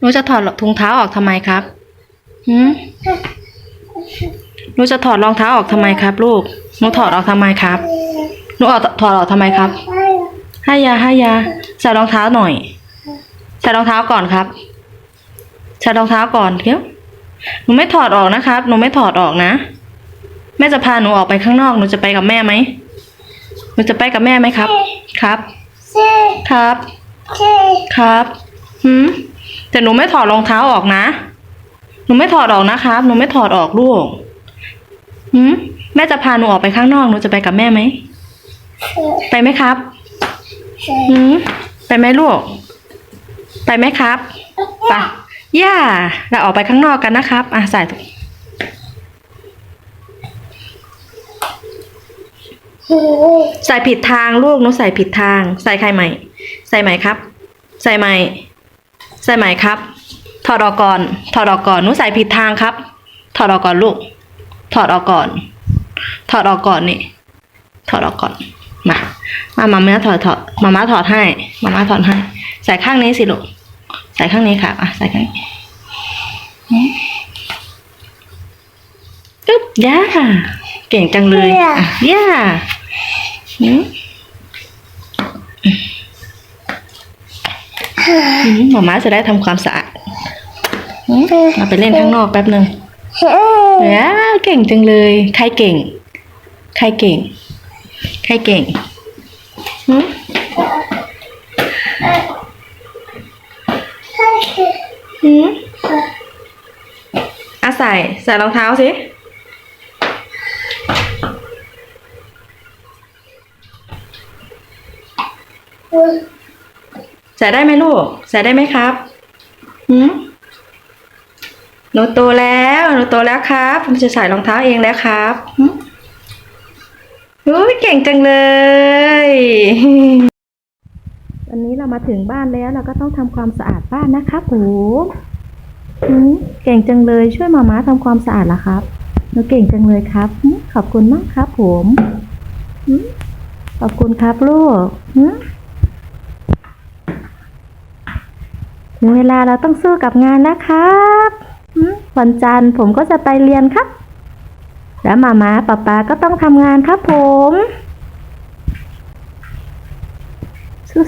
หนูจะถอดถุงเท้าออกทำไมครับหืมหนูจะถอดรองเท้าออกทำไมครับ ลูก หนูถอดออกทำไมครับ หนูออกถอดออกทำไมครับ ให้ยาให้ยาใส่รองเท้าหน่อย ใส่รองเท้าก่อนครับ ใส่รองเท้าก่อนเดี๋ยว หนูไม่ถอดออกนะครับ หนูไม่ถอดออกนะ แม่จะพาหนูออกไปข้างนอก หนูจะไปกับแม่ไหมหนูจะไปกับแม่ไหมครับ ครับ ครับ ครับ หืมแต่หนูไม่ถอดรองเท้าออกนะ หนูไม่ถอดออกนะครับ หนูไม่ถอดออกลูกหืมแม่จะพาหนูออกไปข้างนอก หนูจะไปกับแม่ไหม ไปไหมครับหืมไปไหมลูก ไปไหมครับไปย่า เราออกไปข้างนอกกันนะครับ อะใส่ถุงใส่ผิดทางลูกหนูใส่ผิดทาง ใส่ใครใหม่ ใส่ใหม่ครับ ใส่ใหม่ ส่ใหม่ครับ ถอดออกก่อน ถอดออกก่อนหนูใส่ผิดทางครับ ถอดออกก่อนลูก ถอดออกก่อน ถอดออกก่อนนี่ ถอดออกก่อน มา มามาม่าถอดถอดมาม่าถอดให้ มาม่าถอดให้ ใส่ข้างนี้สิลูก ใส่ข้างนี้ค่ะอะใส่ข้างนี้อืมอึ๊บย่า เก่งจังเลยอะย่าอืมอื หมาม้าจะได้ทำความสะอาดอืมเราไปเล่นข้างนอกแป๊บหนึ่งว้าวเก่งจังเลย ใครเก่ง ใครเก่ง ใครเก่งหืมหืมอะใส่ใส่รองเท้าสิ ใส่ได้ไหมลูก ใส่ได้ไหมครับหืมหนูโตแล้วหนูโตแล้วครับ ผมจะใส่รองเท้าเองแล้วครับหืมอุ้ยเก่งจังเลยวันนี้เรามาถึงบ้านแล้วเราก็ต้องทำความสะอาดบ้านนะครับผมหืมเก่งจังเลยช่วยมามาทำความสะอาดละครับหนูเก่งจังเลยครับ ขอบคุณมากครับผม ขอบคุณครับลูกหืม ถึงเวลาเราต้องสู้กับงานแล้วครับวันจันทร์ผมก็จะไปเรียนครับ แล้วมามาป๊าป๊าก็ต้องทำงานครับผม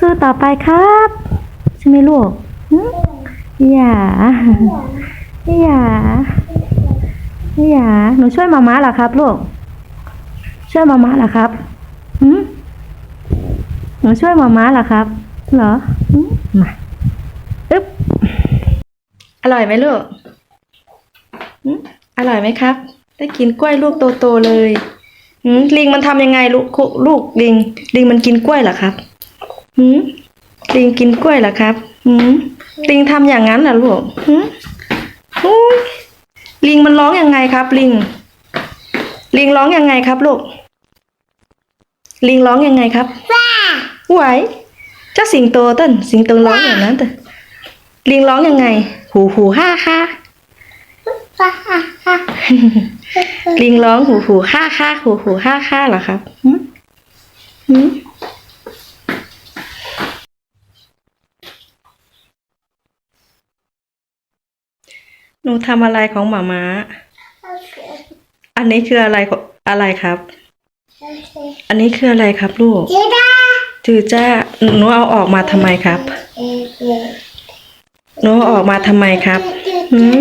สู้ๆต่อไปครับ ใช่ไหมลูกหืมอย่าอย่าอย่าหนูช่วยมามาเหรอครับลูก ช่วยมามาเหรอครับหืมหนูช่วยมามาเหรอครับ เหรอมา อร่อยไหมลูกอืมอร่อยไหมครับ ได้กินกล้วยลูกโตๆเลยอืมลิงมันทำยังไงลูกคุลูกลิง ลิงมันกินกล้วยเหรอครับอืมลิงกินกล้วยเหรอครับอืมลิงทำอย่างนั้นเหรอลูกอืมอุ้ยลิงมันร้องยังไงครับ ลิง ลิงร้องยังไงครับลูก ลิงร้องยังไงครับไหวเจ้าสิงโตเต้นสิงโตร้องอย่างนั้นเต้น ลิงร้องยังไง หูหูฮ่าฮ่าลิงร้องหูหูฮ่าฮ่าหูหูฮ่าฮ่าเหรอครับหืมหืมหนูทำอะไรของหมาม้า อันนี้คืออะไรของอะไรครับ อันนี้คืออะไรครับลูกจือจ้า หนูเอาออกมาทำไมครับ หนูออกมาทำไมครับหืม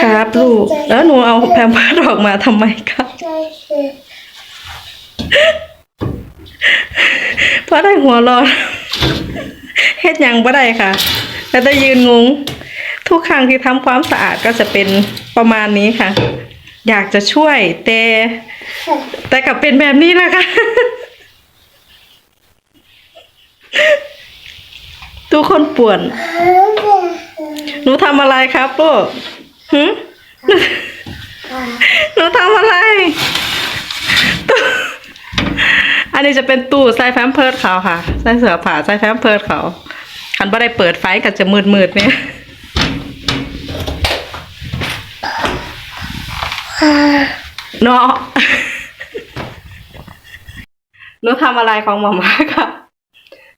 ครับลูก แล้วหนูเอาแพมเพิร์สออกมาทำไมครับ เพราะได้หัวเรอนเฮ็ดยังบ่ได้ค่ะ แล้วได้ยืนงง ทุกครั้งที่ทำความสะอาดก็จะเป็นประมาณนี้ค่ะ อยากจะช่วยแต่แต่กลับเป็นแบบนี้นะคะ ทุกคนป่วน หนูทำอะไรครับลูกหืมหนูทำอะไรตู้อันนี้จะเป็นตู้ใส่แฟมเพิร์ดเขาค่ะ ใส่เสือผ้าใส่แฟมเพิร์ดเขาคันบ่ได้เปิดไฟก็จะมืดมืดเนี่ยเนาะหนูทำอะไรของหมาม่าครับ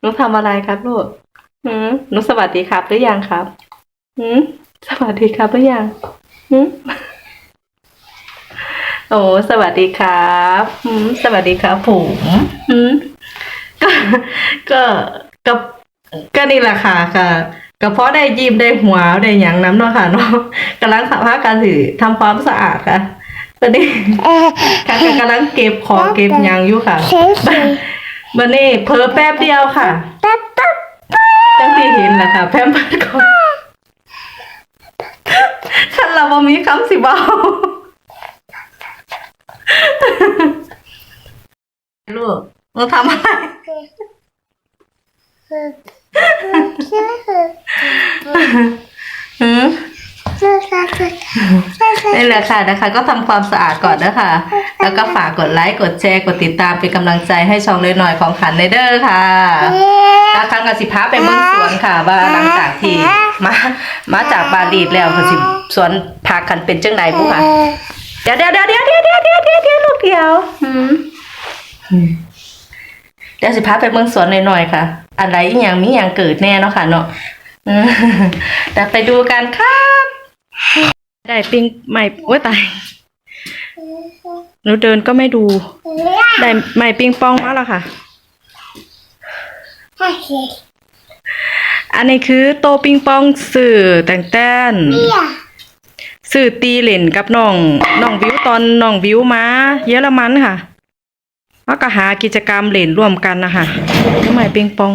หนูทำอะไรครับลูก หืมหนูสวัสดีครับหรือยังครับหืมสวัสดีครับหรือยังหืมโอ้สวัสดีครับหืมสวัสดีครับผมหืมก็ก็ก็ก็นี่แหละค่ะค่ะก็เพราะได้ยิ้มได้หัวได้หยังน้ำเนาะค่ะเนาะกำลังสัมภาษณ์การสิทำความสะอาดค่ะตอนนี้ค่ะก็กำลังเก็บของเก็บหยังอยู่ค่ะเฉยบันนี้เพอแป๊บเดียวค่ะๆปั๊บปั๊บจังที่ เห็นนะคะแพมเพิร์ดก่อนคันเราบ่มีคำสิเบาลูกเราทำอะไรหืมนี่แหละค่ะนะคะ ก็ทำความสะอาดก่อนนะคะ แล้วก็ฝากกดไลค์กดแชร์กดติดตามเป็นกำลังใจให้ช่องน้อยๆของขันในเด้อค่ะตาครั้งกับสิพาไปเมืองสวนค่ะ ว่าหลังจากที่มามาจากบาลีดแล้วก็สิสวนพากันเป็นจังไหนบุค่ะเดี๋ยวเดี๋ยวเดี๋ยวเดี๋ยวเดี๋ยวเดี๋ยวเดี๋ยวเดี๋ยวเดี๋ยวลูกเดียวหืมหืมเดี๋ยวสิพาไปเมืองสวนหน่อยๆค่ะ อะไรอหย่างมีอย่างเกิดแน่เนาะค่ะเนาะอืมเดี๋ยวไปดูกันครับ ได้ปิ้งใหม่โอ้ยตาย หนูเดินก็ไม่ดู ได้ใหม่ปิ้งปองมาแล้วค่ะ อันนี้คือโตปิงปองสื่อแต่งแต้นสื่อตีเหล่นกับน้องน้องวิวตอนน้องวิวมาเยอรมันค่ะแล้วก็หากิจกรรมเหล่นร่วมกันนะคะทำไมปิงปอง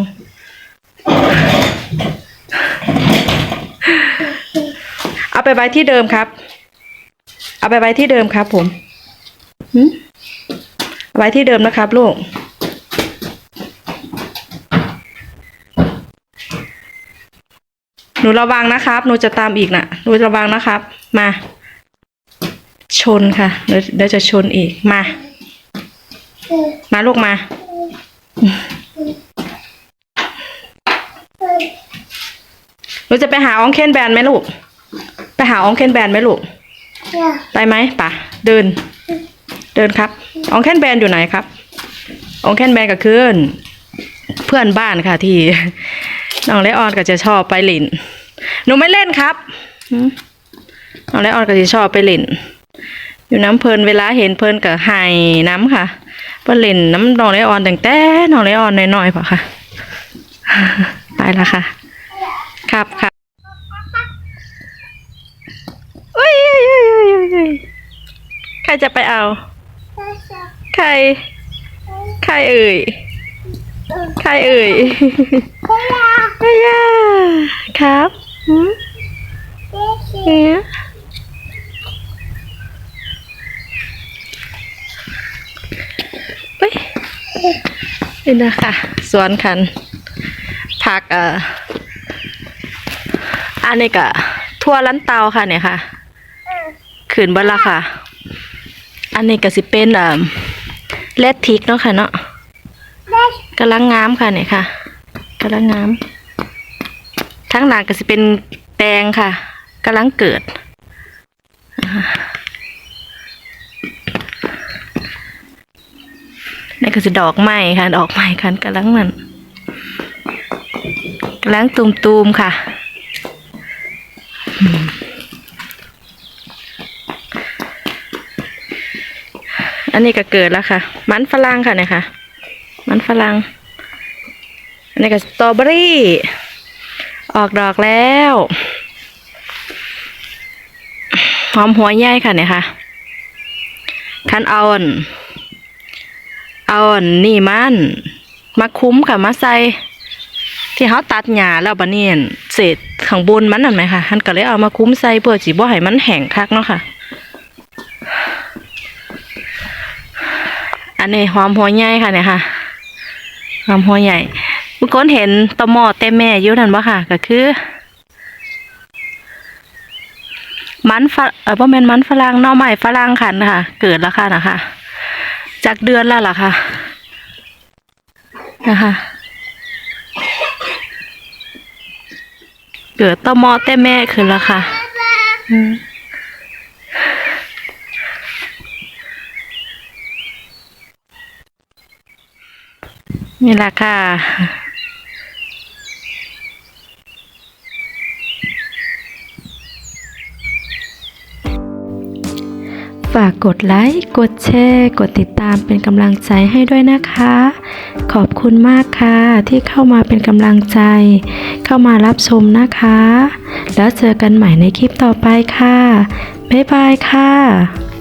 เอาไปไว้ที่เดิมครับ เอาไปไว้ที่เดิมครับผมหึเอา ไว้ที่เดิมนะครับลูก หนูระวังนะครับ หนูจะตามอีกนะหนูระวังนะครับ มา ชนค่ะ เดี๋ยวจะชนอีก มา มาลูกมา หนูจะไปหาอองเคนแบนไหมลูก ไปหาอองเคนแบนไหมลูก ไปไหมป่ะ เดิน เดินครับองเคนแบนอยู่ไหนครับองเคนแบนกับเพื่อนเพื่อนบ้านค่ะที่น้องเลออนก็จะชอบไปเล่นหนูไม่เล่นครับน้องเลออนก็จะชอบไปเล่นอยู่น้ำเพลินเวลาเห็นเพลินกับไห้น้ำค่ะเพื่นเล่นน้ำน้องเลออนตั้งแต่น้องเลออนน้อยๆป่ะค่ะไปละค่ะ ครับครับอุ้ยอุ้ยอุ้ยอุ้ยอุ้ยใครจะไปเอา ใคร ใครเอ่ย ใครเอ่ยอ้ยาครับหืมเนี่ยนี่นะคะสวนคันผักเอ่ออันนี้ก็ทั่วลันเตาค่ะเนี่ยค่ะขืนเบดละค่ะ อันนี้ก็สิเป็นเอ่อเลดทิกเนาะค่ะเนาะกำลังงามค่ะเนี่ยค่ะกำลังงามทั้งหลังก็สิเป็นแตงค่ะกำลังเกิด นี่ก็สิดอกไม้ค่ะ ดอกไม้ค่ะกำลังมันกำลังตูมๆค่ะ อันนี้ก็เกิดแล้วค่ะ มันฝรั่งค่ะเนี่ยค่ะ มันฝรั่ง อันนี้ก็สตรอเบอรี่ ออกดอกแล้ว หอมหัวใหญ่ค่ะเนี่ยค่ะคันอ่อนอาอ่อนนี่มันมาคุ้มค่ะมาใส่ที่เขาตัดหญ้าแล้วบัดนี้อั่นเศษข้างบนมันนั่นไหมคะท่านก็เลยเอามาคุ้มใส่เพื่อสิบ่ให้มันแห้งคักเนาะค่ะ อันนี้หอมหัวใหญ่ค่ะเนี่ยค่ะหอมหัวใหญ่บางคนเห็นตะหมอแต่แม่ยู่นั่นบ่ค่ะ ก็คือ มันฝรเออบ่แม่นมันฝรั่งน่อไม้ฝรั่งค่ะนะคะเกิดแล้วค่ะนะคะจากเดือนแล้วล่ะค่ะ นะคะ เกิดตะหมอแต่แม่ขึ้นแล้วค่ะ อืม นี่แหละค่ะ ฝากกดไลค์ กดแชร์ กดติดตามเป็นกำลังใจให้ด้วยนะคะ ขอบคุณมากค่ะ ที่เข้ามาเป็นกำลังใจ เข้ามารับชมนะคะ แล้วเจอกันใหม่ในคลิปต่อไปค่ะ บ๊ายบายค่ะ